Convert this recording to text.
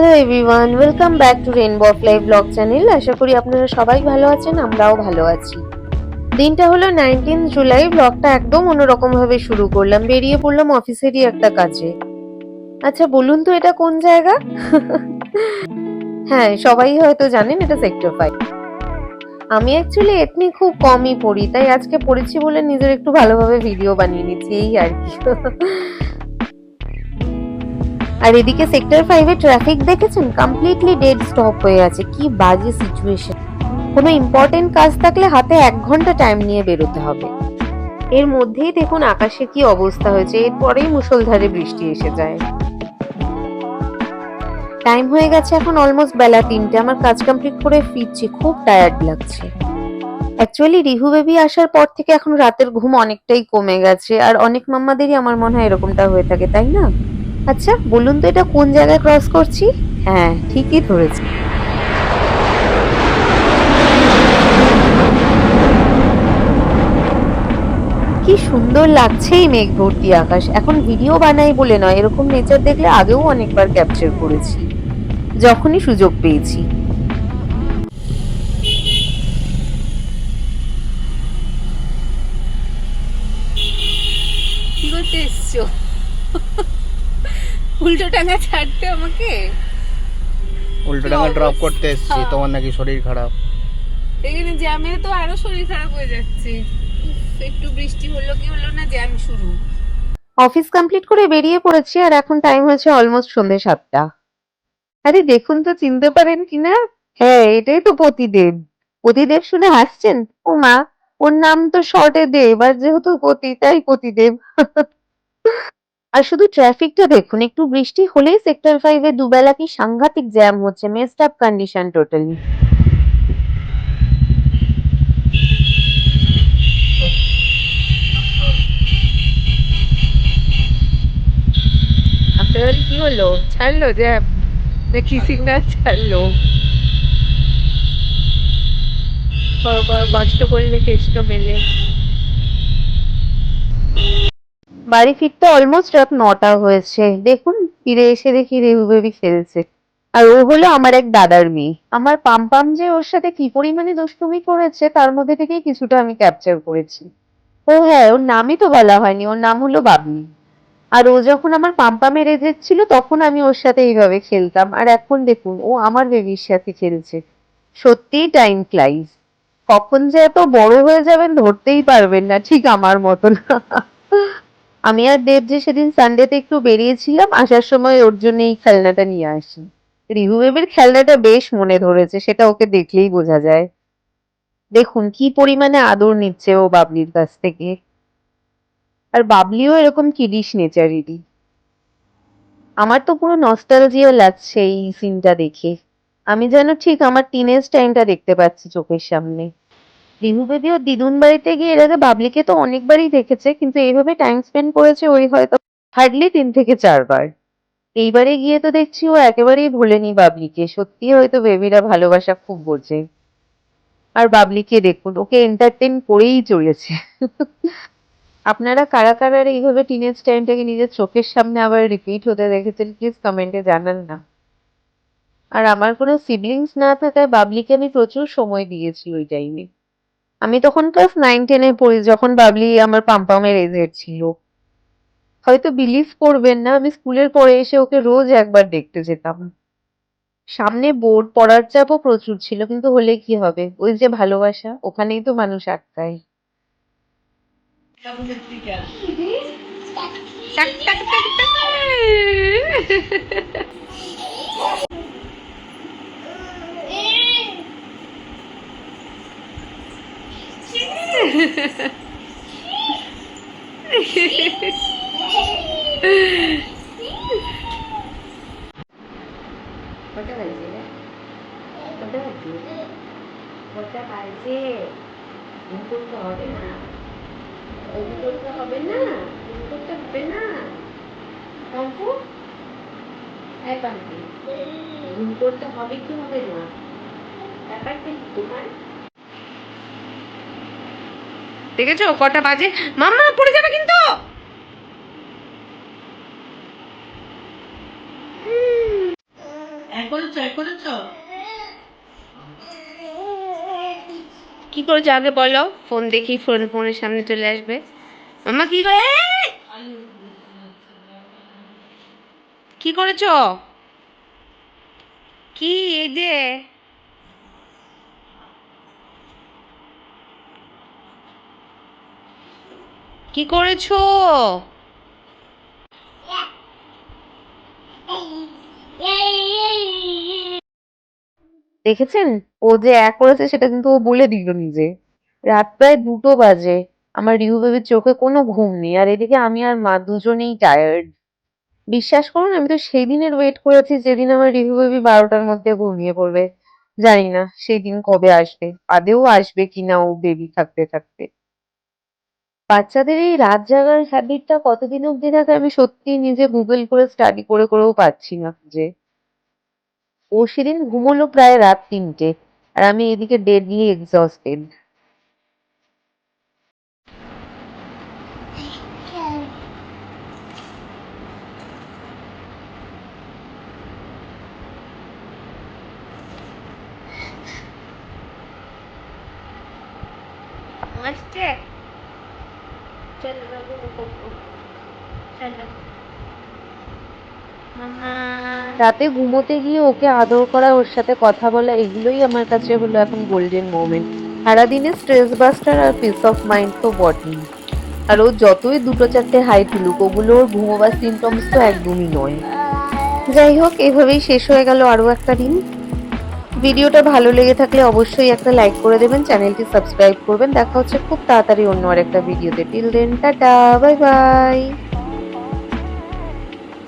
Hello everyone welcome back to Rainbow of Live Blog channel আশা করি আপনারা সবাই ভালো আছেন, আমরাও ভালো আছি। দিনটা হলো নাইনটিন জুলাই ব্লগটা একদম অন্যরকম ভাবে শুরু করলাম, বেরিয়ে পড়লাম অফিসেরই একটা কাজে। আচ্ছা বলুন তো এটা কোন জায়গা? হ্যাঁ সবাই হয়তো জানেন এটা সেক্টর ফাইভ আমি অ্যাকচুয়ালি এথনি খুব কমই পড়ি, তাই আজকে পড়েছি বলে নিজের একটু ভালোভাবে ভিডিও বানিয়ে নিচ্ছি, এই আর কি। আর এদিকে সেক্টর ফাইভে ট্রাফিক দেখেছেন? কমপ্লিটলি ডেড স্টপ হয়ে আছে। কি বাজে সিচুয়েশন কোনো ইম্পর্টেন্ট কাজ থাকলে হাতে এক ঘণ্টা টাইম নিয়ে বেরোতে হবে। এর মধ্যেই দেখুন আকাশে কি অবস্থা হয়েছে। এরপরেই মুষলধারে বৃষ্টি এসে যায়। টাইম হয়ে গেছে এখন অলমোস্ট বেলা তিনটে। আমার কাজ কমপ্লিট করে ফিরছি। খুব টায়ার্ড লাগছে। অ্যাকচুয়ালি রিহু বেবি আসার পর থেকে এখন রাতের ঘুম অনেকটাই কমে গেছে। আর অনেক মাম্মাদেরই আমার মনে হয় এরকমটা হয়ে থাকে, তাই না? আচ্ছা বলুন তো এটা কোন জায়গায় ক্রস করছি? হ্যাঁ ঠিকই ধরেছি। কি সুন্দর লাগছে এই মেঘ ভর্তি আকাশ। এখন ভিডিও বানাই বলে নয় এরকম নেচার দেখলে আগেও অনেকবার ক্যাপচার করেছি। যখনই সুযোগ পেয়েছি। কি করতে এসছো? উল্টো টাঙা ছাড়তে আমাকে? উল্টো ড্রপ করতে এসেছি তোমার নাকি শরীর খারাপ। এখানে জ্যামে তো আরও শরীর খারাপ হয়ে যাচ্ছে। একটু বৃষ্টি হলো কি হলো না জ্যাম শুরু। অফিস কমপ্লিট করে বেরিয়ে পড়েছি আর এখন টাইম হয়েছে অলমোস্ট সন্ধে সাতটা। আরে দেখুন তো চিনতে পারেন কিনা হ্যাঁ এটাই তো পতিদেব পতিদেব শুনে হাসছেন? ও মা ওর নাম তো শর্টে দেব আর যেহেতু পতি তাই পতিদেব আর শুধু ট্রাফিকটা দেখুন একটু বৃষ্টি হলেই সেক্টর ফাইভে দুবেলা কি সাংঘাতিক জ্যাম হচ্ছে মেসড আপ কন্ডিশন টোটালি আপনার কি হলো? ছাড়লো জ্যাম নাকি সিগন্যাল ছাড়লো? কষ্ট করলে কেষ্ট মেলে। বাড়ি ফিরতে অলমোস্ট রাত নটা হয়েছে। দেখুন, ফিরে এসে দেখি রেহু বেবি খেলছে। আর ও হলো আমার এক দাদার মেয়ে। আমার পাম পাম যে ওর সাথে কি পরিমাণে দুষ্টুমি করেছে, তার মধ্যে থেকেই কিছুটা আমি ক্যাপচার করেছি। ও হ্যাঁ ওর নামই তো বলা হয়নি, ওর নাম হলো বাবলি। আর ও যখন আমার পাম্পামের এজের ছিল, তখন আমি ওর সাথে এইভাবে খেলতাম। আর এখন দেখুন, ও আমার বেবির সাথে খেলছে। সত্যিই টাইম ফ্লাইজ কখন যে এত বড় হয়ে যাবেন ধরতেই পারবেন না, ঠিক আমার মতন। আমি আর দেব যে সেদিন সানডেতে একটু বেরিয়েছিলাম, আসার সময় ওর জন্য এই খেলনাটা নিয়ে আসি। রিহু বেবির খেলনাটা বেশ মনে ধরেছে, সেটা ওকে দেখলেই বোঝা যায়। দেখুন, কি পরিমাণে আদর নিচ্ছে ও বাবলির কাছ থেকে। আর বাবলিও এরকম কিডিস নেচারেরই আমার তো পুরো নস্টালজিয়া লাগছে এই সিনটা দেখে। আমি যেন ঠিক আমার টিনেজ টাইমটা দেখতে পাচ্ছি চোখের সামনে। রিহু বেবি ও দিদুন বাড়িতে গিয়ে এর আগে বাবলিকে তো অনেকবারই দেখেছে, কিন্তু এইভাবে টাইম স্পেন্ড করেছে ওই হয়তো হার্ডলি তিন থেকে চারবার। এইবারে গিয়ে তো দেখছি ও একেবারেই ভোলেনি বাবলিকে সত্যি হয়তো বেবিরা ভালোবাসা খুব বোঝে। আর বাবলিকে দেখুন, ওকে এন্টারটেন করেই চলেছে। আপনারা কারা কারা এইভাবে টিনেজ টাইমটাকে নিজের চোখের সামনে আবার রিপিট হতে দেখেছেন প্লিজ কমেন্টে জানান না। আর আমার কোনো সিবলিংস না থাকায় বাবলিকে আমি প্রচুর সময় দিয়েছি ওই টাইমে আমি তখন ক্লাস নাইন টেনে পড়ি, যখন বাবলি আমার পাম্পামের এজের ছিল। হয়তো বিলিভ করবেন না, আমি স্কুলের পরে এসে ওকে রোজ একবার দেখতে যেতাম। সামনে বোর্ড পড়ার চাপও প্রচুর ছিল, কিন্তু হলে কি হবে? ওই যে ভালোবাসা, ওখানেই তো মানুষ আটকায়। টাক টাক টাক টাক কটা বাজে রে কটা বাজে কটা বাজে ঘুম করতে হবে না ঘুম করতে হবে না ঘুম করতে হবে না পাম্পু হ্যাঁ পাম্পি। ঘুম করতে হবে কি হবে না? ব্যাপারটা কি তোমার? দেখেছ? কটা বাজে? মাম্মা পড়ে যাবে কিন্তু! কি করেছ আগে বলো? ফোন দেখি ফোন ফোনের সামনে চলে আসবে। মাম্মা কি করে? কি করেছ? কি এই যে? কি করেছ? দেখেছেন? ও যে এক করেছে, সেটা কিন্তু ও বলে দিল নিজে। রাত প্রায় দুটো বাজে। আমার রিউ বেবির চোখে কোনো ঘুম নেই। আর এদিকে আমি আর মা দুজনেই টায়ার্ড বিশ্বাস করুন, আমি তো সেই দিনের ওয়েট করেছি যেদিন আমার রিহু বেবি বারোটার মধ্যে ঘুমিয়ে পড়বে। জানি না, সেই দিন কবে আসবে। আদেও আসবে কিনা ও বেবি থাকতে থাকতে। বাচ্চাদের এই রাত জাগার হ্যাবিটটা কতদিন অব্দি থাকে আমি সত্যি নিজে গুগল করে স্টাডি করে করেও পাচ্ছি না যে। ও সেদিন ঘুমোলো প্রায় রাত তিনটে, আর আমি এদিকে ডেডলি এক্সস্টেড আসছে চলো রাতে ঘুমোতে গিয়ে ওকে আদর করা, ওর সাথে কথা বলা, এগুলোই আমার কাছে হলো এখন গোল্ডেন মোমেন্ট সারাদিনে স্ট্রেস বাস্টার আর পিস অফ মাইন্ড তো বটেই। আর ও যতই দুটো চারটে হাই তুলুক ওগুলো ওর ঘুমোবার সিমটমস তো একদমই নয়। যাই হোক, এভাবেই শেষ হয়ে গেল আরও একটা দিন। ভিডিওটা ভালো লেগে থাকলে অবশ্যই একটা লাইক করে দেবেন, চ্যানেলটি সাবস্ক্রাইব করবেন। দেখা হচ্ছে খুব তাড়াতাড়ি অন্য আরেকটা ভিডিওতে। Till then tata bye bye